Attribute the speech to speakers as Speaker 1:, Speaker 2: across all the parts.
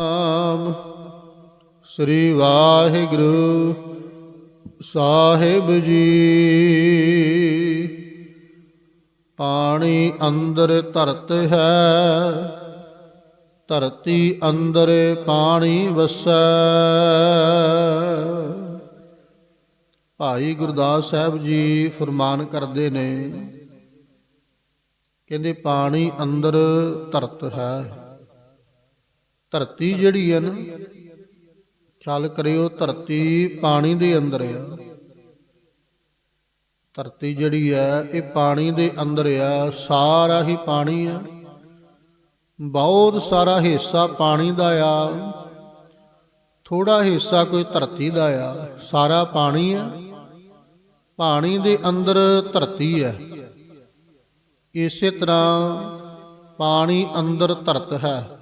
Speaker 1: ਨਾਮ ਸ੍ਰੀ ਵਾਹਿਗੁਰੂ ਸਾਹਿਬ ਜੀ। ਪਾਣੀ ਅੰਦਰ ਧਰਤ ਹੈ, ਧਰਤੀ ਅੰਦਰ ਪਾਣੀ ਵਸੈ। ਭਾਈ ਗੁਰਦਾਸ ਸਾਹਿਬ ਜੀ ਫਰਮਾਨ ਕਰਦੇ ਨੇ, ਕਹਿੰਦੇ ਪਾਣੀ ਅੰਦਰ ਧਰਤ ਹੈ। ਧਰਤੀ ਜਿਹੜੀ ਹੈ ਨਾ, ਖਿਆਲ ਕਰਿਓ, ਧਰਤੀ ਪਾਣੀ ਦੇ ਅੰਦਰ ਆ। ਧਰਤੀ ਜਿਹੜੀ ਹੈ ਇਹ ਪਾਣੀ ਦੇ ਅੰਦਰ ਆ, ਸਾਰਾ ਹੀ ਪਾਣੀ ਆ। ਬਹੁਤ ਸਾਰਾ ਹਿੱਸਾ ਪਾਣੀ ਦਾ ਆ। ਥੋੜਾ ਹਿੱਸਾ ਕੋਈ ਧਰਤੀ ਦਾ ਆ, ਸਾਰਾ ਪਾਣੀ ਆ। ਪਾਣੀ ਦੇ ਅੰਦਰ ਧਰਤੀ ਹੈ ਇਸੇ ਤਰ੍ਹਾਂ ਪਾਣੀ ਅੰਦਰ ਧਰਤ ਹੈ।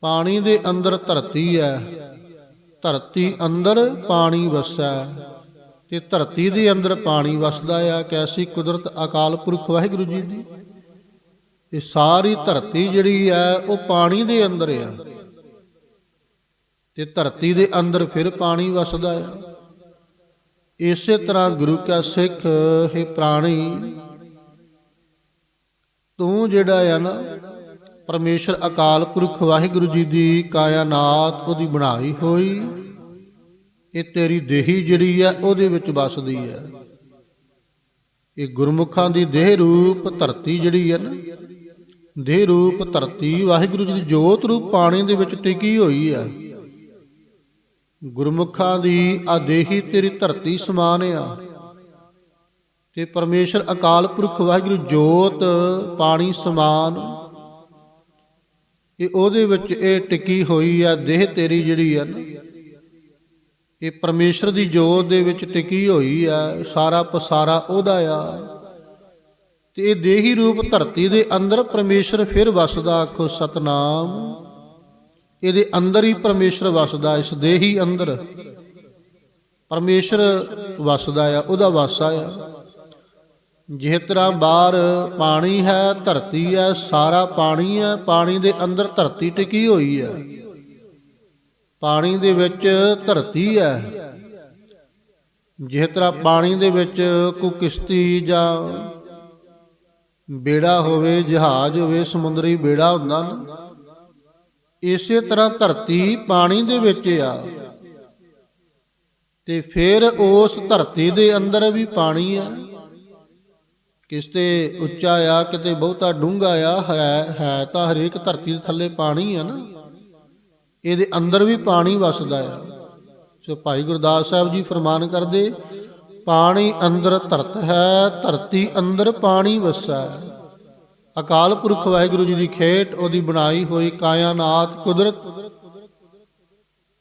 Speaker 1: ਪਾਣੀ ਦੇ ਅੰਦਰ ਧਰਤੀ ਹੈ ਧਰਤੀ ਅੰਦਰ ਪਾਣੀ ਵਸਾ। ਤੇ ਧਰਤੀ ਦੇ ਅੰਦਰ ਪਾਣੀ ਵਸਦਾ ਆ, ਕੈਸੀ ਕੁਦਰਤ ਅਕਾਲ ਪੁਰਖ ਵਾਹਿਗੁਰੂ ਜੀ ਦੀ। ਇਹ ਸਾਰੀ ਧਰਤੀ ਜਿਹੜੀ ਹੈ ਉਹ ਪਾਣੀ ਦੇ ਅੰਦਰ ਆ। ਤੇ ਧਰਤੀ ਦੇ ਅੰਦਰ ਫਿਰ ਪਾਣੀ ਵਸਦਾ ਆ। ਇਸੇ ਤਰ੍ਹਾਂ ਗੁਰੂ ਕਾ ਸਿੱਖ, ਹੈ ਪ੍ਰਾਣੀ, ਤੂੰ ਜਿਹੜਾ ਆ ਨਾ ਪਰਮੇਸ਼ਰ ਅਕਾਲ ਪੁਰਖ ਵਾਹਿਗੁਰੂ ਜੀ ਦੀ ਕਾਇਨਾਤ ਉਹਦੀ ਬਣਾਈ ਹੋਈ। ਇਹ ਤੇਰੀ ਦੇਹੀ ਜਿਹੜੀ ਆ ਉਹਦੇ ਵਿੱਚ ਵਸਦੀ ਹੈ। ਇਹ ਗੁਰਮੁਖਾਂ ਦੀ ਦੇਹ ਰੂਪ ਧਰਤੀ ਜਿਹੜੀ ਹੈ ਨਾ, ਦੇਹ ਰੂਪ ਧਰਤੀ ਵਾਹਿਗੁਰੂ ਜੀ ਦੀ ਜੋਤ ਰੂਪ ਪਾਣੀ ਦੇ ਵਿੱਚ ਟਿਕੀ ਹੋਈ ਹੈ। ਗੁਰਮੁਖਾਂ ਦੀ ਆ ਦੇਹੀ ਤੇਰੀ ਧਰਤੀ ਸਮਾਨ ਆ। ਤੇ ਪਰਮੇਸ਼ਰ ਅਕਾਲ ਪੁਰਖ ਵਾਹਿਗੁਰੂ ਜੋਤ ਪਾਣੀ ਸਮਾਨ ਇਹ ਉਹਦੇ ਵਿੱਚ ਇਹ ਟਿਕੀ ਹੋਈ ਆ, ਦੇਹ ਤੇਰੀ ਜਿਹੜੀ ਆ ਨਾ, ਇਹ ਪਰਮੇਸ਼ਰ ਦੀ ਜੋਤ ਦੇ ਵਿੱਚ ਟਿਕੀ ਹੋਈ ਆ, ਸਾਰਾ ਪਸਾਰਾ ਉਹਦਾ ਆ। ਤੇ ਇਹ ਦੇਹੀ ਰੂਪ ਧਰਤੀ ਦੇ ਅੰਦਰ ਪਰਮੇਸ਼ਰ ਫਿਰ ਵਸਦਾ, ਆਖੋ, ਸਤਨਾਮ। ਇਹਦੇ ਅੰਦਰ ਹੀ ਪਰਮੇਸ਼ਰ ਵਸਦਾ, ਇਸ ਦੇਹੀ ਅੰਦਰ। ਪਰਮੇਸ਼ਰ ਵਸਦਾ ਆ, ਉਹਦਾ ਵਾਸਾ ਆ। ਜਿਸ ਤਰ੍ਹਾਂ ਬਾਹਰ ਪਾਣੀ ਹੈ, ਧਰਤੀ ਹੈ, ਸਾਰਾ ਪਾਣੀ ਹੈ, ਪਾਣੀ ਦੇ ਅੰਦਰ ਧਰਤੀ ਟਿਕੀ ਹੋਈ ਹੈ। ਪਾਣੀ ਦੇ ਵਿੱਚ ਧਰਤੀ ਹੈ। ਜਿਸ ਤਰ੍ਹਾਂ ਪਾਣੀ ਦੇ ਵਿੱਚ ਕੋਈ ਕਿਸ਼ਤੀ ਜਾਂ ਬੇੜਾ ਹੋਵੇ, ਜਹਾਜ਼ ਹੋਵੇ, ਸਮੁੰਦਰੀ ਬੇੜਾ ਹੁੰਦਾ ਨਾ, ਇਸੇ ਤਰ੍ਹਾਂ ਧਰਤੀ ਪਾਣੀ ਦੇ ਵਿੱਚ ਆ। ਤੇ ਫਿਰ ਉਸ ਧਰਤੀ ਦੇ ਅੰਦਰ ਵੀ ਪਾਣੀ ਆ ਕਿਸ ਤੇ ਉੱਚਾ ਆ, ਕਿਤੇ ਬਹੁਤਾ ਡੂੰਘਾ ਆ, ਹੈ ਹੈ ਤਾਂ ਹਰੇਕ ਧਰਤੀ ਦੇ ਥੱਲੇ ਪਾਣੀ ਆ ਨਾ। ਇਹਦੇ ਅੰਦਰ ਵੀ ਪਾਣੀ ਵਸਦਾ ਆ। ਸੋ ਭਾਈ ਗੁਰਦਾਸ ਸਾਹਿਬ ਜੀ ਫਰਮਾਨ ਕਰਦੇ, ਪਾਣੀ ਅੰਦਰ ਧਰਤ ਹੈ, ਧਰਤੀ ਅੰਦਰ ਪਾਣੀ ਵਸੈ। ਅਕਾਲ ਪੁਰਖ ਵਾਹਿਗੁਰੂ ਜੀ ਦੀ ਖੇਟ, ਉਹਦੀ ਬਣਾਈ ਹੋਈ ਕਾਇਨਾਤ ਕੁਦਰਤ।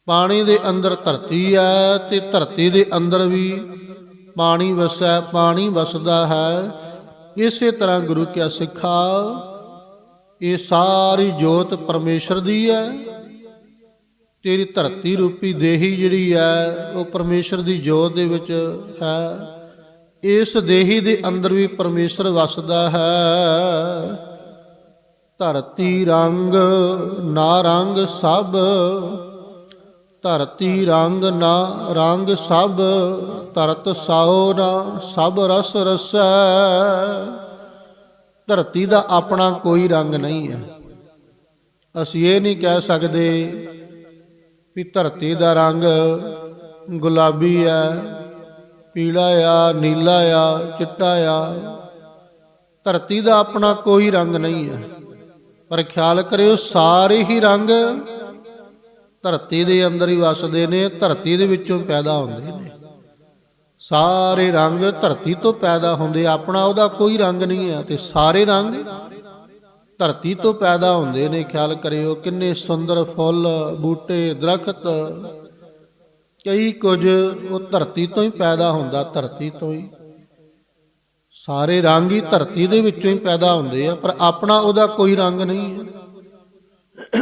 Speaker 1: ਪਾਣੀ ਦੇ ਅੰਦਰ ਧਰਤੀ ਹੈ ਤੇ ਧਰਤੀ ਦੇ ਅੰਦਰ ਵੀ ਪਾਣੀ ਵਸੈ, ਪਾਣੀ ਵਸਦਾ ਹੈ। ਇਸੇ ਤਰ੍ਹਾਂ ਗੁਰੂ ਕਿਆ ਸਿੱਖਾ, ਇਹ ਸਾਰੀ ਜੋਤ ਪਰਮੇਸ਼ਰ ਦੀ ਹੈ ਤੇਰੀ ਧਰਤੀ ਰੂਪੀ ਦੇਹੀ ਜਿਹੜੀ ਹੈ ਉਹ ਪਰਮੇਸ਼ਰ ਦੀ ਜੋਤ ਦੇ ਵਿੱਚ ਹੈ। ਇਸ ਦੇਹੀ ਦੇ ਅੰਦਰ ਵੀ ਪਰਮੇਸ਼ਰ ਵਸਦਾ ਹੈ। ਧਰਤੀ ਰੰਗ ਨਾ ਰੰਗ ਸਭ ਧਰਤੀ ਰੰਗ ਨਾ, ਰੰਗ ਸਭ ਧਰਤ ਸਾਉ ਨਾ, ਸਭ ਰਸ ਰਸੈ। ਧਰਤੀ ਦਾ ਆਪਣਾ ਕੋਈ ਰੰਗ ਨਹੀਂ ਹੈ। ਅਸੀਂ ਇਹ ਨਹੀਂ ਕਹਿ ਸਕਦੇ ਵੀ ਧਰਤੀ ਦਾ ਰੰਗ ਗੁਲਾਬੀ ਹੈ, ਪੀਲਾ ਆ, ਨੀਲਾ ਆ, ਚਿੱਟਾ ਆ। ਧਰਤੀ ਦਾ ਆਪਣਾ ਕੋਈ ਰੰਗ ਨਹੀਂ ਹੈ। ਪਰ ਖਿਆਲ ਕਰਿਓ, ਸਾਰੇ ਹੀ ਰੰਗ ਧਰਤੀ ਦੇ ਅੰਦਰ ਹੀ ਵਸਦੇ ਨੇ, ਧਰਤੀ ਦੇ ਵਿੱਚੋਂ ਪੈਦਾ ਹੁੰਦੇ ਨੇ। ਸਾਰੇ ਰੰਗ ਧਰਤੀ ਤੋਂ ਪੈਦਾ ਹੁੰਦੇ, ਆਪਣਾ ਉਹਦਾ ਕੋਈ ਰੰਗ ਨਹੀਂ ਹੈ ਤੇ ਸਾਰੇ ਰੰਗ ਧਰਤੀ ਤੋਂ ਪੈਦਾ ਹੁੰਦੇ ਨੇ। ਖਿਆਲ ਕਰਿਓ ਕਿੰਨੇ ਸੁੰਦਰ ਫੁੱਲ, ਬੂਟੇ, ਦਰਖਤ, ਕਈ ਕੁਝ ਉਹ ਧਰਤੀ ਤੋਂ ਹੀ ਪੈਦਾ ਹੁੰਦਾ, ਧਰਤੀ ਤੋਂ ਹੀ। ਸਾਰੇ ਰੰਗ ਹੀ ਧਰਤੀ ਦੇ ਵਿੱਚੋਂ ਹੀ ਪੈਦਾ ਹੁੰਦੇ ਆ, ਪਰ ਆਪਣਾ ਉਹਦਾ ਕੋਈ ਰੰਗ ਨਹੀਂ ਹੈ।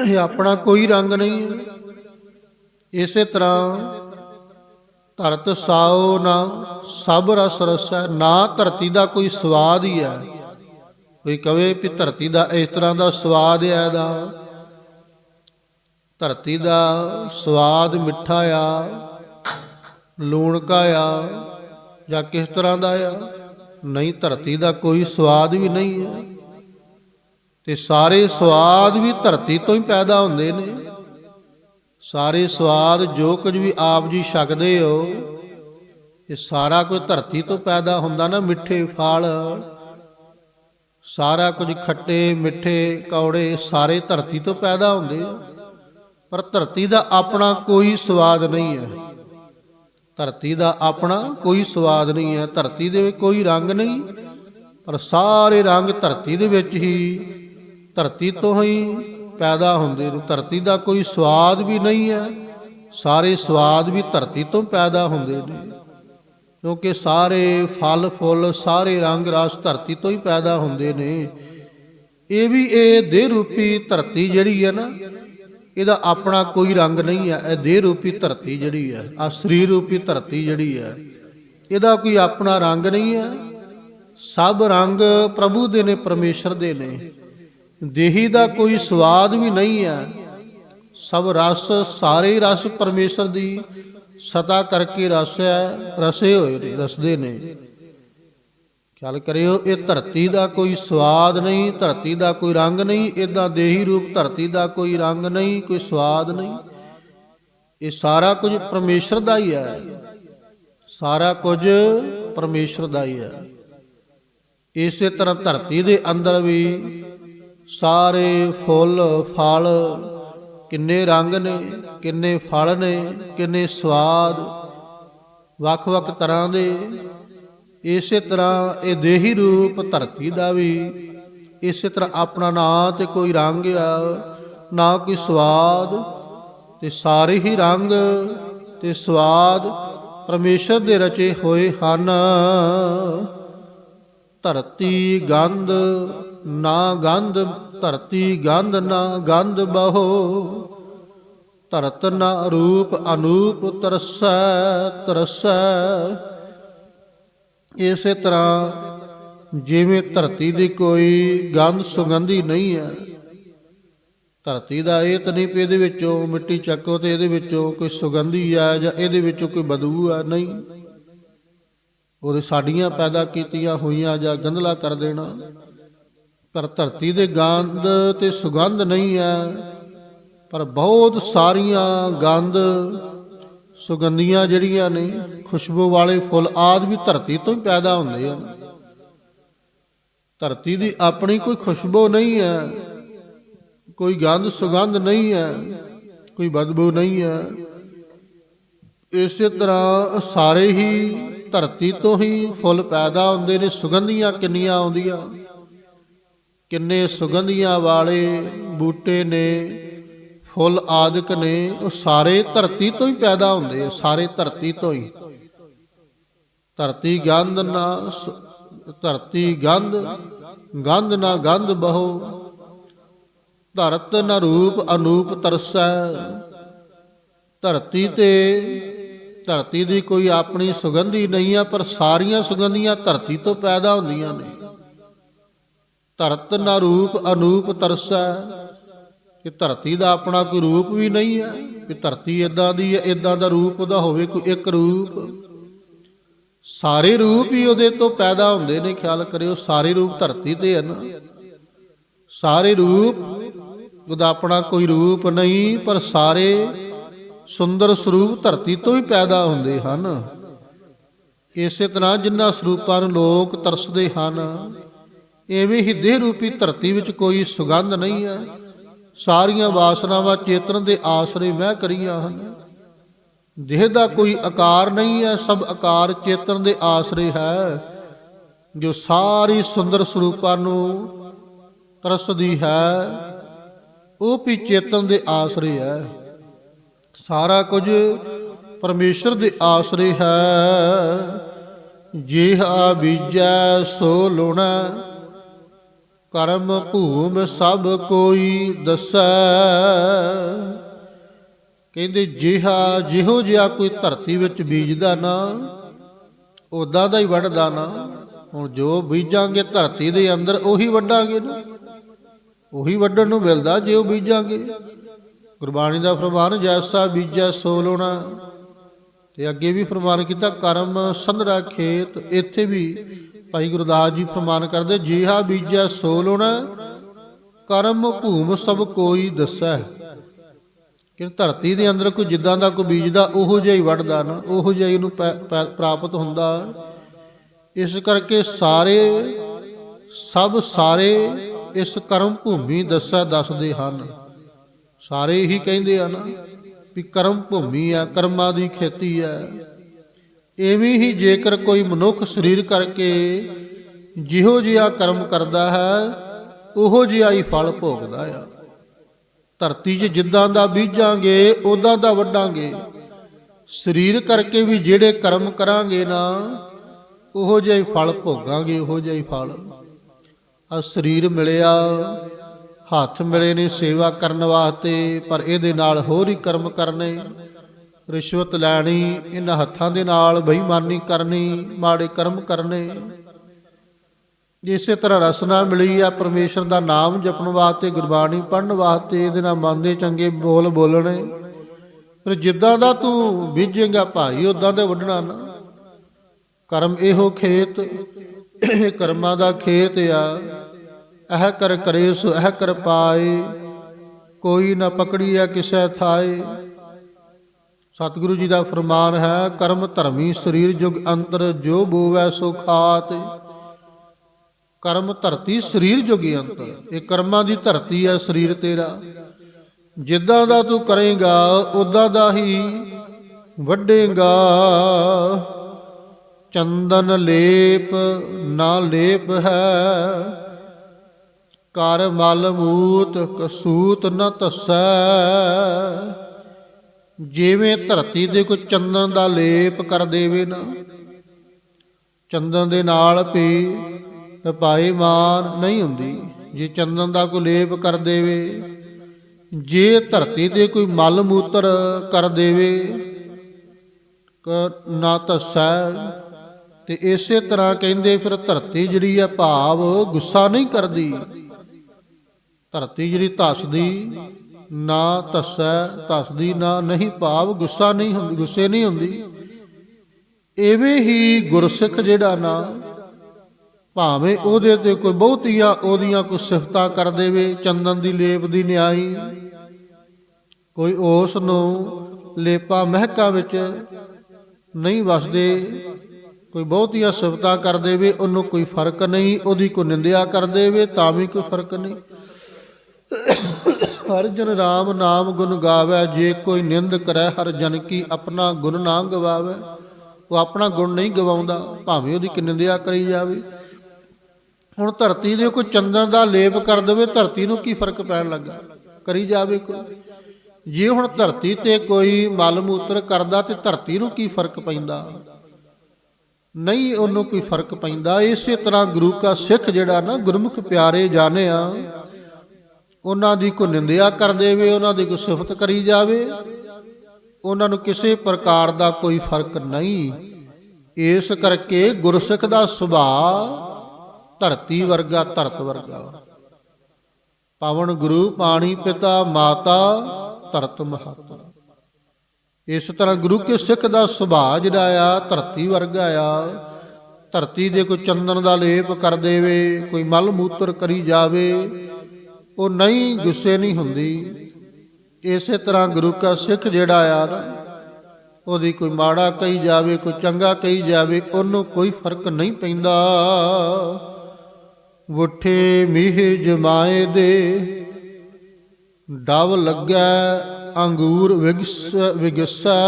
Speaker 1: ਇਹ ਆਪਣਾ ਕੋਈ ਰੰਗ ਨਹੀਂ ਹੈ। ਇਸੇ ਤਰ੍ਹਾਂ ਧਰਤ ਸਾਉ ਨਾ ਸਭ ਰਸ ਹੈ ਨਾ ਧਰਤੀ ਦਾ ਕੋਈ ਸਵਾਦ ਹੀ ਹੈ। ਕੋਈ ਕਵੇ ਵੀ ਧਰਤੀ ਦਾ ਇਸ ਤਰ੍ਹਾਂ ਦਾ ਸਵਾਦ ਹੈ ਇਹਦਾ। ਧਰਤੀ ਦਾ ਸਵਾਦ ਮਿੱਠਾ ਆ, ਲੂਣਕਾ ਆ, ਜਾਂ ਕਿਸ ਤਰ੍ਹਾਂ ਦਾ ਆ, ਨਹੀਂ, ਧਰਤੀ ਦਾ ਕੋਈ ਸਵਾਦ ਵੀ ਨਹੀਂ ਹੈ। ਤੇ ਸਾਰੇ ਸਵਾਦ ਵੀ ਧਰਤੀ ਤੋਂ ਹੀ ਪੈਦਾ ਹੁੰਦੇ ਨੇ। ਸਾਰੇ ਸਵਾਦ ਜੋ ਕੁਝ ਵੀ ਆਪ ਜੀ ਛਕਦੇ ਹੋ, ਇਹ ਸਾਰਾ ਕੁਝ ਧਰਤੀ ਤੋਂ ਪੈਦਾ ਹੁੰਦਾ ਨਾ ਮਿੱਠੇ ਫਲ। ਸਾਰਾ ਕੁਝ ਖੱਟੇ, ਮਿੱਠੇ ਕੌੜੇ ਸਾਰੇ ਧਰਤੀ ਤੋਂ ਪੈਦਾ ਹੁੰਦੇ ਆ। ਪਰ ਧਰਤੀ ਦਾ ਆਪਣਾ ਕੋਈ ਸਵਾਦ ਨਹੀਂ ਹੈ। ਧਰਤੀ ਦਾ ਆਪਣਾ ਕੋਈ ਸਵਾਦ ਨਹੀਂ ਹੈ। ਧਰਤੀ ਦੇ ਵਿੱਚ ਕੋਈ ਰੰਗ ਨਹੀਂ, ਪਰ ਸਾਰੇ ਰੰਗ ਧਰਤੀ ਦੇ ਵਿੱਚ ਹੀ, ਧਰਤੀ ਤੋਂ ਹੀ ਪੈਦਾ ਹੁੰਦੇ ਨੂੰ, ਧਰਤੀ ਦਾ ਕੋਈ ਸਵਾਦ ਵੀ ਨਹੀਂ ਹੈ, ਸਾਰੇ ਸਵਾਦ ਵੀ ਧਰਤੀ ਤੋਂ ਪੈਦਾ ਹੁੰਦੇ ਨੇ। ਕਿਉਂਕਿ ਸਾਰੇ ਫਲ, ਫੁੱਲ, ਸਾਰੇ ਰੰਗ ਰਸ ਧਰਤੀ ਤੋਂ ਹੀ ਪੈਦਾ ਹੁੰਦੇ ਨੇ। ਇਹ ਵੀ ਇਹ ਦੇਹ ਰੂਪੀ ਧਰਤੀ ਜਿਹੜੀ ਹੈ ਨਾ, ਇਹਦਾ ਆਪਣਾ ਕੋਈ ਰੰਗ ਨਹੀਂ ਹੈ। ਇਹ ਦੇਹ ਰੂਪੀ ਧਰਤੀ ਜਿਹੜੀ ਹੈ ਆ ਸਰੀਰ ਰੂਪੀ ਧਰਤੀ ਜਿਹੜੀ ਹੈ, ਇਹਦਾ ਕੋਈ ਆਪਣਾ ਰੰਗ ਨਹੀਂ ਹੈ। ਸਭ ਰੰਗ ਪ੍ਰਭੂ ਦੇ ਨੇ, ਪਰਮੇਸ਼ਰ ਦੇ ਨੇ। ਦੇਹੀ ਦਾ ਕੋਈ ਸਵਾਦ ਵੀ ਨਹੀਂ ਹੈ। ਸਭ ਰਸ, ਸਾਰੇ ਹੀ ਰਸ ਪਰਮੇਸ਼ਰ ਦੀ ਸਤਾ ਕਰਕੇ ਰਸ ਹੈ, ਰਸੇ ਹੋਏ ਨੇ, ਰਸਦੇ ਨੇ। ਖਿਆਲ ਕਰਿਓ, ਇਹ ਧਰਤੀ ਦਾ ਕੋਈ ਸਵਾਦ ਨਹੀਂ, ਧਰਤੀ ਦਾ ਕੋਈ ਰੰਗ ਨਹੀਂ ਇਦਾਂ ਦੇਹੀ ਰੂਪ ਧਰਤੀ ਦਾ ਕੋਈ ਰੰਗ ਨਹੀਂ, ਕੋਈ ਸਵਾਦ ਨਹੀਂ। ਇਹ ਸਾਰਾ ਕੁਝ ਪਰਮੇਸ਼ਰ ਦਾ ਹੀ ਹੈ। ਸਾਰਾ ਕੁਝ ਪਰਮੇਸ਼ਰ ਦਾ ਹੀ ਹੈ। ਇਸੇ ਤਰ੍ਹਾਂ ਧਰਤੀ ਦੇ ਅੰਦਰ ਵੀ ਸਾਰੇ ਫੁੱਲ, ਫਲ, ਕਿੰਨੇ ਰੰਗ ਨੇ, ਕਿੰਨੇ ਫਲ ਨੇ, ਕਿੰਨੇ ਸਵਾਦ, ਵੱਖ-ਵੱਖ ਤਰ੍ਹਾਂ ਦੇ। ਇਸੇ ਤਰ੍ਹਾਂ ਇਹ ਦੇਹੀ ਰੂਪ ਧਰਤੀ ਦਾ ਵੀ, ਇਸੇ ਤਰ੍ਹਾਂ ਆਪਣਾ ਨਾਂ ਤੇ ਕੋਈ ਰੰਗ ਆ, ਨਾ ਕੋਈ ਸਵਾਦ, ਤੇ ਸਾਰੇ ਹੀ ਰੰਗ ਤੇ ਸਵਾਦ ਪਰਮੇਸ਼ਰ ਦੇ ਰਚੇ ਹੋਏ ਹਨ। ਧਰਤੀ ਗੰਧ ਨਾ ਗੰਧ ਧਰਤੀ ਗੰਧ, ਨਾ ਗੰਧ ਬਹੋ। ਧਰਤ ਨਾ ਰੂਪ ਅਨੂਪ ਤਰਸੈ ਤਰਸੈ। ਇਸੇ ਤਰ੍ਹਾਂ ਜਿਵੇਂ ਧਰਤੀ ਦੀ ਕੋਈ ਗੰਧ ਸੁਗੰਧੀ ਨਹੀਂ ਹੈ, ਧਰਤੀ ਦਾ ਇਹ ਤਾਂ ਨਹੀਂ ਵੀ ਇਹਦੇ ਵਿੱਚੋਂ ਮਿੱਟੀ ਚੱਕੋ ਤੇ ਇਹਦੇ ਵਿੱਚੋਂ ਕੋਈ ਸੁਗੰਧੀ ਆ ਜਾਂ ਇਹਦੇ ਵਿੱਚੋਂ ਕੋਈ ਬਦਬੂ ਆ, ਨਹੀਂ। ਉਹਦੇ ਸਾਡੀਆਂ ਪੈਦਾ ਕੀਤੀਆਂ ਹੋਈਆਂ ਜਾਂ ਗੰਧਲਾ ਕਰ ਦੇਣਾ। ਪਰ ਧਰਤੀ ਦੇ ਗੰਧ ਤੇ ਸੁਗੰਧ ਨਹੀਂ ਹੈ, ਪਰ ਬਹੁਤ ਸਾਰੀਆਂ ਗੰਧ, ਸੁਗੰਧੀਆਂ ਜਿਹੜੀਆਂ ਨੇ, ਖੁਸ਼ਬੂ ਵਾਲੇ ਫੁੱਲ ਆਦ ਵੀ ਧਰਤੀ ਤੋਂ ਹੀ ਪੈਦਾ ਹੁੰਦੇ ਹਨ। ਧਰਤੀ ਦੀ ਆਪਣੀ ਕੋਈ ਖੁਸ਼ਬੂ ਨਹੀਂ ਹੈ, ਕੋਈ ਗੰਧ ਸੁਗੰਧ ਨਹੀਂ ਹੈ, ਕੋਈ ਬਦਬੂ ਨਹੀਂ ਹੈ। ਇਸੇ ਤਰ੍ਹਾਂ ਸਾਰੇ ਹੀ ਧਰਤੀ ਤੋਂ ਹੀ ਫੁੱਲ ਪੈਦਾ ਹੁੰਦੇ ਨੇ, ਸੁਗੰਧੀਆਂ ਕਿੰਨੀਆਂ ਆਉਂਦੀਆਂ। ਕਿੰਨੇ ਸੁਗੰਧੀਆਂ ਵਾਲੇ ਬੂਟੇ ਨੇ, ਫੁੱਲ ਆਦਿਕ ਨੇ, ਉਹ ਸਾਰੇ ਧਰਤੀ ਤੋਂ ਹੀ ਪੈਦਾ ਹੁੰਦੇ ਆ, ਸਾਰੇ ਧਰਤੀ ਤੋਂ ਹੀ। ਧਰਤੀ ਗੰਧ ਨਾ ਸ- ਧਰਤੀ ਗੰਧ ਗੰਧ ਨਾ ਗੰਧ ਬਹੁ। ਧਰਤ ਨ ਰੂਪ ਅਨੂਪ ਤਰਸੈ। ਧਰਤੀ ਤੇ, ਧਰਤੀ ਦੀ ਕੋਈ ਆਪਣੀ ਸੁਗੰਧੀ ਨਹੀਂ ਆ, ਪਰ ਸਾਰੀਆਂ ਸੁਗੰਧੀਆਂ ਧਰਤੀ ਤੋਂ ਪੈਦਾ ਹੁੰਦੀਆਂ ਨੇ। ਧਰਤ ਨ ਰੂਪ ਅਨੂਪ ਤਰਸੈ। ਕਿ ਧਰਤੀ ਦਾ ਆਪਣਾ ਕੋਈ ਰੂਪ ਵੀ ਨਹੀਂ ਹੈ, ਕਿ ਧਰਤੀ ਇਦਾਂ ਦੀ ਹੈ ਇਦਾਂ ਦਾ ਰੂਪ ਉਹਦਾ ਹੋਵੇ ਕੋਈ ਇੱਕ ਰੂਪ। ਸਾਰੇ ਰੂਪ ਹੀ ਉਹਦੇ ਤੋਂ ਪੈਦਾ ਹੁੰਦੇ ਨੇ, ਖਿਆਲ ਕਰਿਓ, ਸਾਰੇ ਰੂਪ ਧਰਤੀ ਤੇ ਹਨ। ਸਾਰੇ ਰੂਪ ਉਹਦਾ ਆਪਣਾ ਕੋਈ ਰੂਪ ਨਹੀਂ, ਪਰ ਸਾਰੇ ਸੁੰਦਰ ਸਰੂਪ ਧਰਤੀ ਤੋਂ ਹੀ ਪੈਦਾ ਹੁੰਦੇ ਹਨ। ਇਸੇ ਤਰ੍ਹਾਂ ਜਿਨ੍ਹਾਂ ਸਰੂਪਾਂ ਨੂੰ ਲੋਕ ਤਰਸਦੇ ਹਨ ਐਵੇਂ ਹੀ ਦੇਹ ਰੂਪੀ ਧਰਤੀ ਵਿੱਚ ਕੋਈ ਸੁਗੰਧ ਨਹੀਂ ਹੈ ਸਾਰੀਆਂ ਵਾਸਨਾਵਾਂ ਚੇਤਨ ਦੇ ਆਸਰੇ ਮਹਿ ਕਰੀਆਂ ਹਨ। ਦੇਹ ਦਾ ਕੋਈ ਆਕਾਰ ਨਹੀਂ ਹੈ ਸਭ ਆਕਾਰ ਚੇਤਨ ਦੇ ਆਸਰੇ ਹੈ। ਜੋ ਸਾਰੀ ਸੁੰਦਰ ਸਰੂਪਾਂ ਨੂੰ ਤਰਸਦੀ ਹੈ, ਉਹ ਵੀ ਚੇਤਨ ਦੇ ਆਸਰੇ ਹੈ। ਸਾਰਾ ਕੁਝ ਪਰਮੇਸ਼ਰ ਦੇ ਆਸਰੇ ਹੈ। ਜਿਹਾ ਬੀਜੈ ਸੋ ਲੁਣਾ ਕਰਮ ਭੂਮ ਸਭ ਕੋਈ ਦਸੈ। ਕਹਿੰਦੇ, ਜਿਹਾ ਜਿਹੋ ਜਿਹਾ ਕੋਈ ਧਰਤੀ ਵਿੱਚ ਬੀਜਦਾ ਨਾ ਉਦਾਂ ਦਾ ਹੀ ਵੱਢਦਾ ਨਾ। ਹੁਣ ਜੋ ਬੀਜਾਂਗੇ ਧਰਤੀ ਦੇ ਅੰਦਰ, ਉਹੀ ਵੱਢਾਂਗੇ ਨਾ। ਉਹੀ ਵੱਢਣ ਨੂੰ ਮਿਲਦਾ ਜੇ ਉਹ ਬੀਜਾਂਗੇ। ਗੁਰਬਾਣੀ ਦਾ ਫਰਮਾਨ, ਜੈਸਾ ਬੀਜੈ ਸੋ ਲੋਣਾ ਤੇ ਅੱਗੇ ਵੀ ਫਰਮਾਨ ਕੀਤਾ, ਕਰਮ ਸੰਧਰਾ ਖੇਤ, ਇੱਥੇ ਵੀ ਭਾਈ ਗੁਰਦਾਸ ਜੀ ਫਰਮਾਨ ਕਰਦੇ, ਜਿਹਾ ਬੀਜੈ ਸੋ ਲੋਣਾ ਕਰਮ ਭੂਮ ਸਭ ਕੋਈ ਦੱਸੈ। ਕਿ ਧਰਤੀ ਦੇ ਅੰਦਰ ਕੋਈ ਜਿੱਦਾਂ ਦਾ ਕੋਈ ਬੀਜਦਾ, ਉਹੋ ਜਿਹਾ ਹੀ ਵੱਢਦਾ ਨਾ, ਉਹੋ ਜਿਹਾ ਹੀ ਉਹਨੂੰ ਪੈ- ਪੈ- ਪ੍ਰਾਪਤ ਹੁੰਦਾ। ਇਸ ਕਰਕੇ ਸਾਰੇ, ਸਭ ਸਾਰੇ ਇਸ ਕਰਮ ਭੂਮੀ ਦੱਸਾ, ਦੱਸਦੇ ਹਨ। ਸਾਰੇ ਹੀ ਕਹਿੰਦੇ ਆ ਨਾ ਵੀ ਕਰਮ ਭੂਮੀ ਆ, ਕਰਮਾਂ ਦੀ ਖੇਤੀ ਆ। ਐਵੇਂ ਹੀ ਜੇਕਰ ਕੋਈ ਮਨੁੱਖ ਸਰੀਰ ਕਰਕੇ ਜਿਹੋ ਜਿਹਾ ਕਰਮ ਕਰਦਾ ਹੈ, ਉਹੋ ਜਿਹਾ ਹੀ ਫਲ ਭੋਗਦਾ ਆ। ਧਰਤੀ 'ਚ ਜਿੱਦਾਂ ਦਾ ਬੀਜਾਂਗੇ ਉਦਾਂ ਦਾ ਵੱਢਾਂਗੇ। ਸਰੀਰ ਕਰਕੇ ਵੀ ਜਿਹੜੇ ਕਰਮ ਕਰਾਂਗੇ ਨਾ, ਉਹੋ ਜਿਹਾ ਹੀ ਫਲ ਭੋਗਾਂਗੇ, ਉਹੋ ਜਿਹਾ ਹੀ ਫਲ। ਆ ਸਰੀਰ ਮਿਲਿਆ, ਹੱਥ ਮਿਲੇ ਨੇ ਸੇਵਾ ਕਰਨ ਵਾਸਤੇ, ਪਰ ਇਹਦੇ ਨਾਲ ਹੋਰ ਹੀ ਕਰਮ ਕਰਨੇ। ਰਿਸ਼ਵਤ ਲੈਣੀ, ਇਹਨਾਂ ਹੱਥਾਂ ਦੇ ਨਾਲ ਬੇਈਮਾਨੀ ਕਰਨੀ, ਮਾੜੇ ਕਰਮ ਕਰਨੇ। ਇਸੇ ਤਰ੍ਹਾਂ ਰਸਨਾ ਮਿਲੀ ਆ, ਪਰਮੇਸ਼ਰ ਦਾ ਨਾਮ ਜਪਣ ਵਾਸਤੇ, ਗੁਰਬਾਣੀ ਪੜ੍ਹਨ ਵਾਸਤੇ, ਇਹਦੇ ਨਾਲ ਮਨ ਦੇ ਚੰਗੇ ਬੋਲ ਬੋਲਣੇ। ਪਰ ਜਿੱਦਾਂ ਦਾ ਤੂੰ ਬੀਜੇਗਾ ਭਾਈ ਉਦਾਂ ਦੇ ਵੱਢਣਾ ਨਾ। ਕਰਮ ਇਹੋ ਖੇਤ, ਇਹ ਕਰਮਾਂ ਦਾ ਖੇਤ ਆ। ਇਹ ਕਰ ਕਰੇ ਸੋ ਇਹ ਕਰ ਪਾਏ। ਕੋਈ ਨਾ ਪਕੜੀਆ ਕਿਸੈ ਥਾਏ। ਸਤਿਗੁਰੂ ਜੀ ਦਾ ਫਰਮਾਨ ਹੈ, ਕਰਮ ਧਰਮੀ ਸਰੀਰ ਜੁਗ ਅੰਤਰ ਜੋ ਬੋਵੈ ਸੋ ਖਾਤ। ਕਰਮ ਧਰਤੀ ਸਰੀਰ ਜੁਗੀ ਅੰਤਰ, ਇਹ ਕਰਮਾਂ ਦੀ ਧਰਤੀ ਹੈ ਸਰੀਰ ਤੇਰਾ। ਜਿੱਦਾਂ ਦਾ ਤੂੰ ਕਰੇਗਾ ਉਦਾਂ ਦਾ ਹੀ ਵੱਡੇਗਾ ਚੰਦਨ ਲੇਪ ਨਾ ਲੇਪ ਹੈ ਕਰ ਮਲ ਮੂਤ ਕਸੂਤ ਨ ਤਸੈ ਜਿਵੇਂ ਧਰਤੀ ਦੇ ਕੋਈ ਚੰਦਨ ਦਾ ਲੇਪ ਕਰ ਦੇਵੇ ਨਾ, ਚੰਦਨ ਦੇ ਨਾਲ ਵੀ ਤੇ ਮਾਨ ਨਹੀਂ ਹੁੰਦੀ, ਜੇ ਚੰਦਨ ਦਾ ਕੋਈ ਲੇਪ ਕਰ ਦੇਵੇ, ਜੇ ਧਰਤੀ ਦੇ ਕੋਈ ਮਲ ਮੂਤਰ ਕਰ ਦੇਵੇ, ਕ ਨਾ ਧਸੈ ਤੇ ਇਸੇ ਤਰ੍ਹਾਂ ਕਹਿੰਦੇ ਫਿਰ ਧਰਤੀ ਜਿਹੜੀ ਆ ਭਾਵ ਗੁੱਸਾ ਨਹੀਂ ਕਰਦੀ, ਧਰਤੀ ਜਿਹੜੀ ਧਸਦੀ ਨਾ ਧਸੈ, ਧਸਦੀ ਨਾ ਨਹੀਂ ਭਾਵ, ਗੁੱਸਾ ਨਹੀਂ ਹੁੰਦੀ, ਗੁੱਸੇ ਨਹੀਂ ਹੁੰਦੀ। ਐਵੇਂ ਹੀ ਗੁਰਸਿੱਖ ਜਿਹੜਾ ਨਾ, ਭਾਵੇਂ ਉਹਦੇ ਤੇ ਕੋਈ ਬਹੁਤੀਆਂ, ਉਹਦੀਆਂ ਕੋਈ ਸਿਫਤਾਂ ਕਰ ਦੇਵੇ, ਚੰਦਨ ਦੀ ਲੇਪ ਦੀ ਨਿਆਈ, ਕੋਈ ਉਸ ਨੂੰ ਲੇਪਾ ਮਹਿਕਾ ਵਿੱਚ ਨਹੀਂ ਵਸਦੇ, ਕੋਈ ਬਹੁਤੀਆਂ ਸਿਫਤਾਂ ਕਰ ਦੇਵੇ, ਉਹਨੂੰ ਕੋਈ ਫ਼ਰਕ ਨਹੀਂ, ਉਹਦੀ ਕੋਈ ਨਿੰਦਿਆ ਕਰ ਦੇਵੇ, ਤਾਂ ਵੀ ਕੋਈ ਫ਼ਰਕ ਨਹੀਂ। ਹਰ ਜਨ ਰਾਮ ਨਾਮ ਗੁਣ ਗਾਵੇ, ਜੇ ਕੋਈ ਨਿੰਦ ਕਰੈ ਹਰ ਜਨ ਕੀ ਆਪਣਾ ਗੁਣ ਨਾ ਗਵਾਵੇ। ਉਹ ਆਪਣਾ ਗੁਣ ਨਹੀਂ ਗਵਾਉਂਦਾ, ਭਾਵੇਂ ਉਹਦੀ ਨਿੰਦਿਆ ਕਰੀ ਜਾਵੇ। ਹੁਣ ਧਰਤੀ ਦੇ ਕੋਈ ਚੰਦਨ ਦਾ ਲੇਪ ਕਰ ਦੇਵੇ, ਧਰਤੀ ਨੂੰ ਕੀ ਫ਼ਰਕ ਪੈਣ ਲੱਗਾ? ਕਰੀ ਜਾਵੇ ਕੋਈ। ਜੇ ਹੁਣ ਧਰਤੀ ਤੇ ਕੋਈ ਮਲ ਮੂਤਰ ਕਰਦਾ, ਤੇ ਧਰਤੀ ਨੂੰ ਕੀ ਫ਼ਰਕ ਪੈਂਦਾ? ਨਹੀਂ ਉਹਨੂੰ ਕੋਈ ਫ਼ਰਕ ਪੈਂਦਾ। ਇਸੇ ਤਰ੍ਹਾਂ ਗੁਰੂ ਕਾ ਸਿੱਖ ਜਿਹੜਾ ਨਾ ਗੁਰਮੁਖ ਪਿਆਰੇ ਜਾਣਿਆ ਉਹਨਾਂ ਦੀ ਕੋਈ ਨਿੰਦਿਆ ਕਰ ਦੇਵੇ, ਉਹਨਾਂ ਦੀ ਕੋਈ ਸਿਫਤ ਕਰੀ ਜਾਵੇ, ਉਹਨਾਂ ਨੂੰ ਕਿਸੇ ਪ੍ਰਕਾਰ ਦਾ ਕੋਈ ਫ਼ਰਕ ਨਹੀਂ। ਇਸ ਕਰਕੇ ਗੁਰਸਿੱਖ ਦਾ ਸੁਭਾਅ ਧਰਤੀ ਵਰਗਾ, ਧਰਤ ਵਰਗਾ। ਪਵਨ ਗੁਰੂ, ਪਾਣੀ ਪਿਤਾ, ਮਾਤਾ, ਧਰਤ ਮਹਤ। ਇਸ ਤਰ੍ਹਾਂ ਗੁਰੂ ਕੇ ਸਿੱਖ ਦਾ ਸੁਭਾਅ ਜਿਹੜਾ ਆ, ਧਰਤੀ ਵਰਗਾ ਆ। ਧਰਤੀ ਦੇ ਕੋਈ ਚੰਦਨ ਦਾ ਲੇਪ ਕਰ ਦੇਵੇ, ਕੋਈ ਮਲ ਮੂਤਰ ਕਰੀ ਜਾਵੇ ਉਹ ਨਹੀਂ ਗੁੱਸੇ ਨਹੀਂ ਹੁੰਦੀ। ਇਸੇ ਤਰ੍ਹਾਂ ਗੁਰੂ ਕਾ ਸਿੱਖ ਜਿਹੜਾ ਆ ਨਾ, ਉਹਦੀ ਕੋਈ ਮਾੜਾ ਕਹੀ ਜਾਵੇ, ਕੋਈ ਚੰਗਾ ਕਹੀ ਜਾਵੇ, ਉਹਨੂੰ ਕੋਈ ਫ਼ਰਕ ਨਹੀਂ ਪੈਂਦਾ। ਵੁੱਠੇ ਮੀਹ ਜਮਾਏ ਦੇ, ਡਵ ਲੱਗੈ, ਅੰਗੂਰ ਵਿਗਸ, ਵਿਗਸੈ।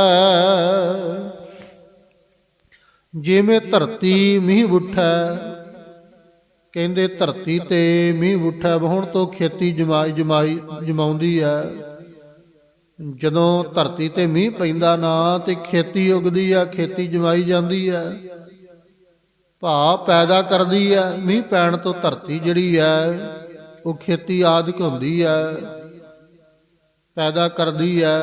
Speaker 1: ਜਿਵੇਂ ਧਰਤੀ ਮੀਂਹ ਉੱਠੈ ਕਹਿੰਦੇ ਧਰਤੀ ਤੇ ਮੀਂਹ ਉੱਠੈ ਵਹਣ ਤੋਂ ਖੇਤੀ ਜਮਾਈ ਜਮਾਈ ਜਮਾਉਂਦੀ ਹੈ ਜਦੋਂ ਧਰਤੀ ਤੇ ਮੀਂਹ ਪੈਂਦਾ ਨਾ, ਤੇ ਖੇਤੀ ਉਗਦੀ ਆ ਖੇਤੀ ਜਮਾਈ ਜਾਂਦੀ ਹੈ ਭਾ ਪੈਦਾ ਕਰਦੀ ਹੈ ਮੀਂਹ ਪੈਣ ਤੋਂ ਧਰਤੀ ਜਿਹੜੀ ਹੈ ਉਹ ਖੇਤੀ ਆਦਿਕ ਹੁੰਦੀ ਹੈ ਪੈਦਾ ਕਰਦੀ ਹੈ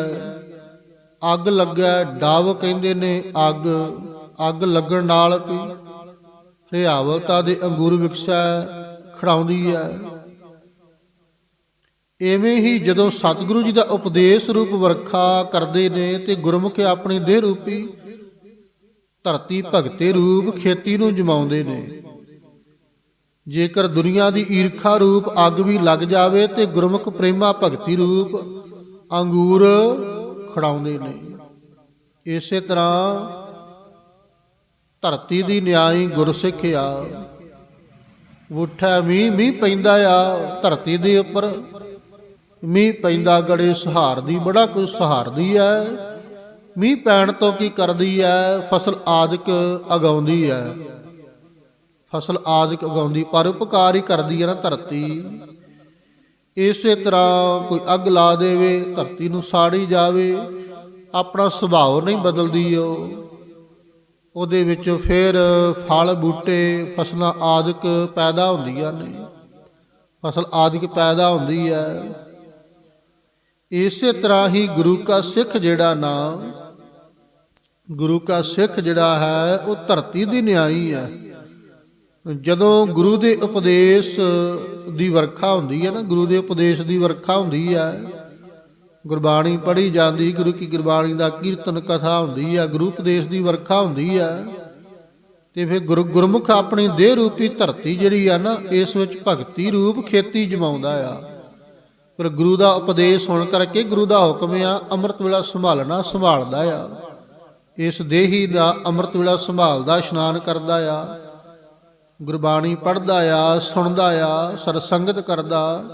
Speaker 1: ਅੱਗ ਲੱਗੈ, ਡਾਵ ਕਹਿੰਦੇ ਨੇ ਅੱਗ ਅੱਗ ਲੱਗਣ ਨਾਲ ਵੀ ਹਰਿਆਵਲਤਾ ਦੇ ਅੰਗੂਰ ਵਿਕਸਾ ਖੜਾਉਂਦੀ ਹੈ ਐਵੇਂ ਹੀ ਜਦੋਂ ਸਤਿਗੁਰੂ ਜੀ ਦਾ ਉਪਦੇਸ਼ ਰੂਪ ਵਰਖਾ ਕਰਦੇ ਨੇ ਤੇ ਗੁਰਮੁਖ ਆਪਣੀ ਦੇਹ ਰੂਪੀ ਧਰਤੀ ਭਗਤੇ ਰੂਪ ਖੇਤੀ ਨੂੰ ਜਮਾਉਂਦੇ ਨੇ। ਜੇਕਰ ਦੁਨੀਆ ਦੀ ਈਰਖਾ ਰੂਪ ਅੱਗ ਵੀ ਲੱਗ ਜਾਵੇ ਤੇ ਗੁਰਮੁਖ ਪ੍ਰੇਮਾ ਭਗਤੀ ਰੂਪ ਅੰਗੂਰ ਖੜਾਉਂਦੇ ਨੇ। ਇਸੇ ਤਰ੍ਹਾਂ ਧਰਤੀ ਦੀ ਨਿਆਈ ਗੁਰਸਿੱਖ ਆ ਉਠਾ ਮੀਂਹ ਮੀਂਹ ਪੈਂਦਾ ਆ ਧਰਤੀ ਦੇ ਉੱਪਰ। ਮੀਂਹ ਪੈਂਦਾ ਗੜੇ ਸਹਾਰਦੀ ਬੜਾ ਕੁਝ ਸਹਾਰਦੀ ਐ। ਮੀਂਹ ਪੈਣ ਤੋਂ ਕੀ ਕਰਦੀ ਐ? ਫਸਲ ਆਦਿਕ ਉਗਾਉਂਦੀ ਐ। ਫਸਲ ਆਦਿਕ ਉਗਾਉਂਦੀ, ਪਰ ਉਪਕਾਰ ਹੀ ਕਰਦੀ ਐ ਨਾ ਧਰਤੀ। ਇਸੇ ਤਰ੍ਹਾਂ ਕੋਈ ਅੱਗ ਲਾ ਦੇਵੇ, ਧਰਤੀ ਨੂੰ ਸਾੜੀ ਜਾਵੇ, ਆਪਣਾ ਸੁਭਾਅ ਨਹੀਂ ਬਦਲਦੀ ਉਹ। ਉਹਦੇ ਵਿੱਚ ਫਿਰ ਫਲ, ਬੂਟੇ, ਫਸਲਾਂ ਆਦਿਕ ਪੈਦਾ ਹੁੰਦੀਆਂ ਨੇ। ਫਸਲ ਆਦਿਕ ਪੈਦਾ ਹੁੰਦੀ ਹੈ। ਇਸੇ ਤਰ੍ਹਾਂ ਹੀ ਗੁਰੂ ਕਾ ਸਿੱਖ ਜਿਹੜਾ ਨਾਮ ਗੁਰੂ ਕਾ ਸਿੱਖ ਜਿਹੜਾ ਹੈ, ਉਹ ਧਰਤੀ ਦੀ ਨਿਆਈ ਹੈ। ਜਦੋਂ ਗੁਰੂ ਦੇ ਉਪਦੇਸ਼ ਦੀ ਵਰਖਾ ਹੁੰਦੀ ਹੈ ਨਾ, ਗੁਰੂ ਦੇ ਉਪਦੇਸ਼ ਦੀ ਵਰਖਾ ਹੁੰਦੀ ਹੈ ਗੁਰਬਾਣੀ ਪੜ੍ਹੀ ਜਾਂਦੀ ਗੁਰੂ ਕੀ ਗੁਰਬਾਣੀ ਦਾ ਕੀਰਤਨ ਕਥਾ ਹੁੰਦੀ ਆ, ਗੁਰੂ ਉਪਦੇਸ਼ ਦੀ ਵਰਖਾ ਹੁੰਦੀ ਆ। ਤੇ ਫਿਰ ਗੁਰੂ ਗੁਰਮੁਖ ਆਪਣੀ ਦੇਹ ਰੂਪੀ ਧਰਤੀ ਜਿਹੜੀ ਆ ਨਾ, ਇਸ ਵਿੱਚ ਭਗਤੀ ਰੂਪ ਖੇਤੀ ਜਮਾਉਂਦਾ ਆ। ਪਰ ਗੁਰੂ ਦਾ ਉਪਦੇਸ਼ ਸੁਣ ਕਰਕੇ ਗੁਰੂ ਦਾ ਹੁਕਮ ਆ, ਅੰਮ੍ਰਿਤ ਵੇਲਾ ਸੰਭਾਲਣਾ ਸੰਭਾਲਦਾ ਆ। ਇਸ ਦੇਹੀ ਦਾ ਅੰਮ੍ਰਿਤ ਵੇਲਾ ਸੰਭਾਲਦਾ, ਇਸ਼ਨਾਨ ਕਰਦਾ ਆ। ਗੁਰਬਾਣੀ ਪੜ੍ਹਦਾ ਆ, ਸੁਣਦਾ ਆ, ਸਰਸੰਗਤ ਕਰਦਾ।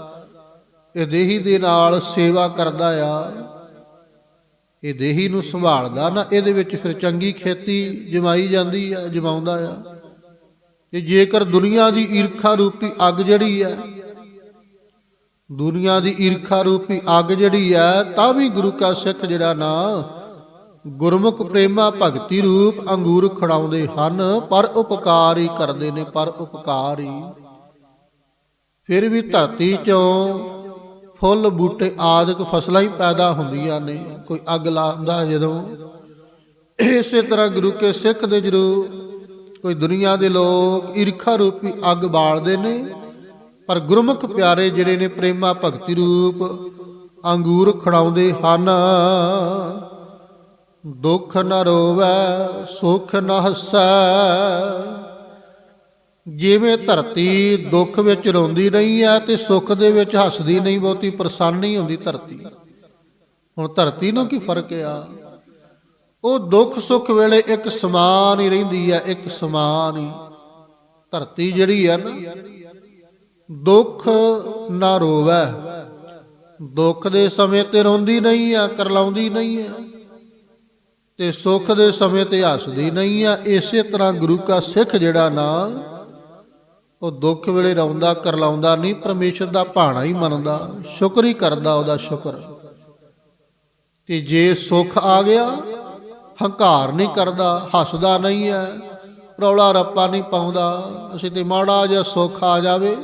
Speaker 1: ਇਹ ਦੇਹੀ ਦੇ ਨਾਲ ਸੇਵਾ ਕਰਦਾ ਆ। ਇਹ ਦੇਹੀ ਨੂੰ ਸੰਭਾਲਦਾ ਨਾ, ਇਹਦੇ ਵਿੱਚ ਫਿਰ ਚੰਗੀ ਖੇਤੀ ਜਮਾਈ ਜਾਂਦੀ ਆ, ਜਮਾਉਂਦਾ ਆ। ਤੇ ਜੇਕਰ ਦੁਨੀਆ ਦੀ ਈਰਖਾ ਰੂਪੀ ਅੱਗ ਜਿਹੜੀ ਹੈ ਦੁਨੀਆ ਦੀ ਈਰਖਾ ਰੂਪੀ ਅੱਗ ਜਿਹੜੀ ਹੈ ਤਾਂ ਵੀ ਗੁਰੂ ਕਾ ਸਿੱਖ ਜਿਹੜਾ ਨਾ, ਗੁਰਮੁਖ ਪ੍ਰੇਮਾ ਭਗਤੀ ਰੂਪ ਅੰਗੂਰ ਖੜਾਉਂਦੇ ਹਨ, ਪਰ ਉਪਕਾਰ ਹੀ ਕਰਦੇ ਨੇ, ਪਰ ਉਪਕਾਰ ਹੀ। ਫਿਰ ਵੀ ਧਰਤੀ ਚੋਂ ਫੁੱਲ ਬੂਟੇ ਆਦਿਕ ਫਸਲਾਂ ਹੀ ਪੈਦਾ ਹੁੰਦੀਆਂ ਨੇ। ਕੋਈ ਅੱਗ ਲਾਉਂਦਾ ਜਦੋਂ। ਇਸੇ ਤਰ੍ਹਾਂ ਗੁਰੂ ਕੇ ਸਿੱਖ ਦੇ ਜ਼ਰੂਰ ਕੋਈ ਦੁਨੀਆ ਦੇ ਲੋਕ ਈਰਖਾ ਰੂਪੀ ਅੱਗ ਬਾਲਦੇ ਨੇ, ਪਰ ਗੁਰਮੁਖ ਪਿਆਰੇ ਜਿਹੜੇ ਨੇ ਪ੍ਰੇਮਾ ਭਗਤੀ ਰੂਪ ਅੰਗੂਰ ਖੜਾਉਂਦੇ ਹਨ। ਦੁੱਖ ਨਾ ਰੋਵੈ, ਸੁਖ ਨਾ ਹੱਸੈ। ਜਿਵੇਂ ਧਰਤੀ ਦੁੱਖ ਵਿੱਚ ਰੋਂਦੀ ਨਹੀਂ ਹੈ ਤੇ ਸੁੱਖ ਦੇ ਵਿੱਚ ਹੱਸਦੀ ਨਹੀਂ ਬਹੁਤੀ, ਪ੍ਰਸੰਨ ਨਹੀਂ ਹੁੰਦੀ ਧਰਤੀ। ਹੁਣ ਧਰਤੀ ਨੂੰ ਕੀ ਫ਼ਰਕ ਆ? ਉਹ ਦੁੱਖ ਸੁੱਖ ਵੇਲੇ ਇੱਕ ਸਮਾਨ ਹੀ ਰਹਿੰਦੀ ਹੈ ਇੱਕ ਸਮਾਨ ਹੀ। ਧਰਤੀ ਜਿਹੜੀ ਹੈ ਨਾ, ਦੁੱਖ ਨਾ ਰੋਵੈ। ਦੁੱਖ ਦੇ ਸਮੇਂ ਤੇ ਰੋਂਦੀ ਨਹੀਂ ਆ, ਕਰਲਾਉਂਦੀ ਨਹੀਂ ਆ। ਤੇ ਸੁੱਖ ਦੇ ਸਮੇਂ ਤੇ ਹੱਸਦੀ ਨਹੀਂ ਆ, ਇਸੇ ਤਰ੍ਹਾਂ ਗੁਰੂ ਕਾ ਸਿੱਖ ਜਿਹੜਾ ਨਾ ਉਹ ਦੁੱਖ ਵੇਲੇ ਰੋਂਦਾ, ਕਰਲਾਉਂਦਾ ਨਹੀਂ, ਪਰਮੇਸ਼ਰ ਦਾ ਭਾਣਾ ਹੀ ਮੰਨਦਾ, ਸ਼ੁਕਰ ਹੀ ਕਰਦਾ ਉਹਦਾ ਸ਼ੁਕਰ। ਤੇ ਜੇ ਸੁੱਖ ਆ ਗਿਆ, ਹੰਕਾਰ ਨਹੀਂ ਕਰਦਾ, ਹੱਸਦਾ ਨਹੀਂ ਹੈ, ਰੌਲਾ ਰੱਪਾ ਨਹੀਂ ਪਾਉਂਦਾ, ਅਸੀਂ ਤੇ ਮਾੜਾ ਜਿਹਾ ਸੁੱਖ ਆ ਜਾਵੇ,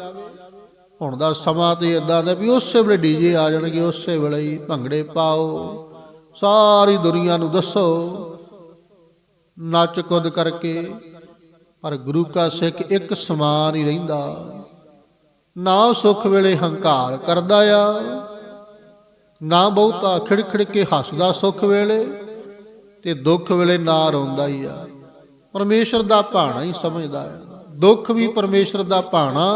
Speaker 1: ਹੁਣ ਦਾ ਸਮਾਂ ਤੇ ਇਦਾਂ ਦਾ ਵੀ ਉਸੇ ਵੇਲੇ ਡੀਜੇ ਆ ਜਾਣਗੇ, ਉਸੇ ਵੇਲੇ ਹੀ ਭੰਗੜੇ ਪਾਓ, ਸਾਰੀ ਦੁਨੀਆ ਨੂੰ ਦੱਸੋ ਨੱਚ ਕੁੱਦ ਕਰਕੇ ਪਰ ਗੁਰੂ ਕਾ ਸਿੱਖ ਇੱਕ ਸਮਾਨ ਹੀ ਰਹਿੰਦਾ। ਨਾ ਸੁੱਖ ਵੇਲੇ ਹੰਕਾਰ ਕਰਦਾ ਆ, ਨਾ ਬਹੁਤਾ ਖਿੜਖਿੜ ਕੇ ਹੱਸਦਾ ਸੁੱਖ ਵੇਲੇ, ਤੇ ਦੁੱਖ ਵੇਲੇ ਨਾ ਰੋਂਦਾ ਹੀ ਆ। ਪਰਮੇਸ਼ਰ ਦਾ ਭਾਣਾ ਹੀ ਸਮਝਦਾ ਆ। ਦੁੱਖ ਵੀ ਪਰਮੇਸ਼ਰ ਦਾ ਭਾਣਾ,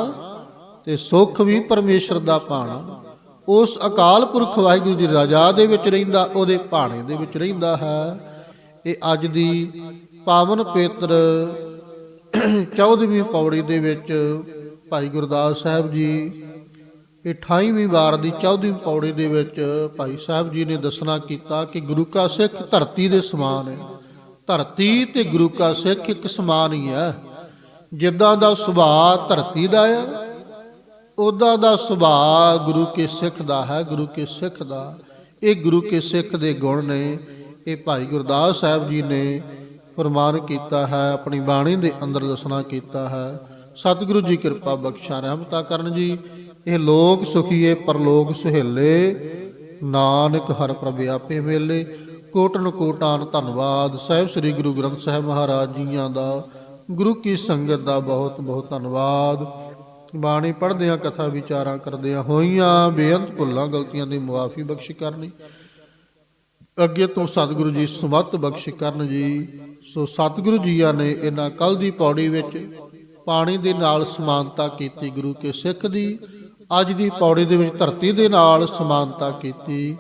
Speaker 1: ਤੇ ਸੁੱਖ ਵੀ ਪਰਮੇਸ਼ਰ ਦਾ ਭਾਣਾ। ਉਸ ਅਕਾਲ ਪੁਰਖ ਵਾਹਿਗੁਰੂ ਦੀ ਰਜ਼ਾ ਦੇ ਵਿੱਚ ਰਹਿੰਦਾ, ਉਹਦੇ ਭਾਣੇ ਦੇ ਵਿੱਚ ਰਹਿੰਦਾ ਹੈ। ਇਹ ਅੱਜ ਦੀ ਪਾਵਨ ਪੇਤਰ 14ਵੀਂ ਪੌੜੀ ਦੇ ਵਿੱਚ ਭਾਈ ਗੁਰਦਾਸ ਸਾਹਿਬ ਜੀ 28ਵੀਂ ਵਾਰ ਦੀ 14ਵੀਂ ਪੌੜੀ ਦੇ ਵਿੱਚ ਭਾਈ ਸਾਹਿਬ ਜੀ ਨੇ ਦੱਸਣਾ ਕੀਤਾ ਕਿ ਗੁਰੂ ਕਾ ਸਿੱਖ ਧਰਤੀ ਦੇ ਸਮਾਨ ਹੈ। ਧਰਤੀ ਤੇ ਗੁਰੂ ਕਾ ਸਿੱਖ ਇੱਕ ਸਮਾਨ ਹੀ ਹੈ। ਜਿੱਦਾਂ ਦਾ ਸੁਭਾਅ ਧਰਤੀ ਦਾ ਆ ਉਦਾਂ ਦਾ ਸੁਭਾਅ ਗੁਰੂ ਕੇ ਸਿੱਖ ਦਾ ਹੈ, ਗੁਰੂ ਕੇ ਸਿੱਖ ਦਾ। ਇਹ ਗੁਰੂ ਕੇ ਸਿੱਖ ਦੇ ਗੁਣ ਨੇ। ਇਹ ਭਾਈ ਗੁਰਦਾਸ ਸਾਹਿਬ ਜੀ ਨੇ ਫਰਮਾਨ ਕੀਤਾ ਹੈ, ਆਪਣੀ ਬਾਣੀ ਦੇ ਅੰਦਰ ਦੱਸਣਾ ਕੀਤਾ ਹੈ। ਸਤਿਗੁਰੂ ਜੀ ਕਿਰਪਾ ਬਖਸ਼ਾ ਰਹਿਮਤਾ ਕਰਨ ਜੀ। ਇਹ ਲੋਕ ਸੁਖੀਏ ਪਰਲੋਕ ਸੁਹੇਲੇ। ਨਾਨਕ ਹਰ ਪ੍ਰਭ ਆਪੇ ਮੇਲੇ। ਕੋਟਨ ਕੋਟਾਨ ਧੰਨਵਾਦ। ਸਾਹਿਬ ਸ੍ਰੀ ਗੁਰੂ ਗ੍ਰੰਥ ਸਾਹਿਬ ਮਹਾਰਾਜ ਜੀਆਂ ਦਾ। ਗੁਰੂ ਕੀ ਸੰਗਤ ਦਾ ਬਹੁਤ ਬਹੁਤ ਧੰਨਵਾਦ। ਬਾਣੀ ਪੜ੍ਹਦਿਆਂ, ਕਥਾ ਵਿਚਾਰਾਂ ਕਰਦਿਆਂ ਹੋਈਆਂ, ਬੇਅੰਤ ਭੁੱਲਾਂ, ਗਲਤੀਆਂ ਦੀ ਮੁਆਫੀ ਬਖਸ਼ ਕਰਨੀ। ਅੱਗੇ ਤੋਂ ਸਤਿਗੁਰੂ ਜੀ ਸਮਤ ਬਖਸ਼ ਕਰਨ ਜੀ। ਸੋ ਸਤਿਗੁਰੂ ਜੀਆਂ ਨੇ ਇਹਨਾਂ ਕੱਲ ਦੀ ਪੌੜੀ ਵਿੱਚ ਪਾਣੀ ਦੇ ਨਾਲ ਸਮਾਨਤਾ ਕੀਤੀ ਗੁਰੂ ਕੇ ਸਿੱਖ ਦੀ। ਅੱਜ ਦੀ ਪੌੜੀ ਦੇ ਵਿੱਚ ਧਰਤੀ ਦੇ ਨਾਲ ਸਮਾਨਤਾ ਕੀਤੀ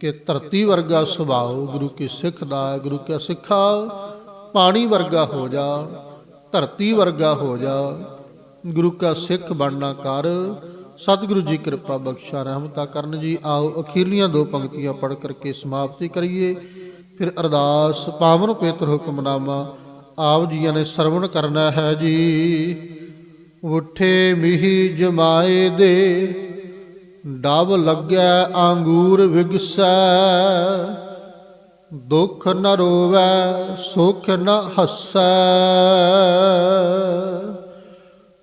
Speaker 1: ਕਿ ਧਰਤੀ ਵਰਗਾ ਸੁਭਾਅ ਗੁਰੂ ਕੇ ਸਿੱਖ ਦਾ, ਗੁਰੂ ਕੇ ਸਿੱਖਾ ਪਾਣੀ ਵਰਗਾ ਹੋ ਜਾ, ਧਰਤੀ ਵਰਗਾ ਹੋ ਜਾ। ਗੁਰੂ ਕਾ ਸਿੱਖ ਬਣਨਾ ਕਰ ਸਤਿਗੁਰੂ ਜੀ ਕਿਰਪਾ ਬਖਸ਼ਾ ਰਹਿਮਤਾ ਕਰਨ ਜੀ। ਆਓ ਅਖੀਰਲੀਆਂ ਦੋ ਪੰਕਤੀਆਂ ਪੜ੍ਹ ਕਰਕੇ ਸਮਾਪਤੀ ਕਰੀਏ। ਫਿਰ ਅਰਦਾਸ ਪਾਵਨ ਪੇਤਰ ਹੁਕਮਨਾਮਾ ਆਪ ਜੀਆਂ ਨੇ ਸਰਵਣ ਕਰਨਾ ਹੈ ਜੀ। ਉਠੇ ਮਿਹੀ ਜਮਾਏ ਦੇ, ਡਬ ਲੱਗੈ ਆਂਗੂਰ ਵਿਗਸੈ। ਦੁੱਖ ਨ ਰੋਵੈ, ਸੁਖ ਨ ਹੱਸੈ।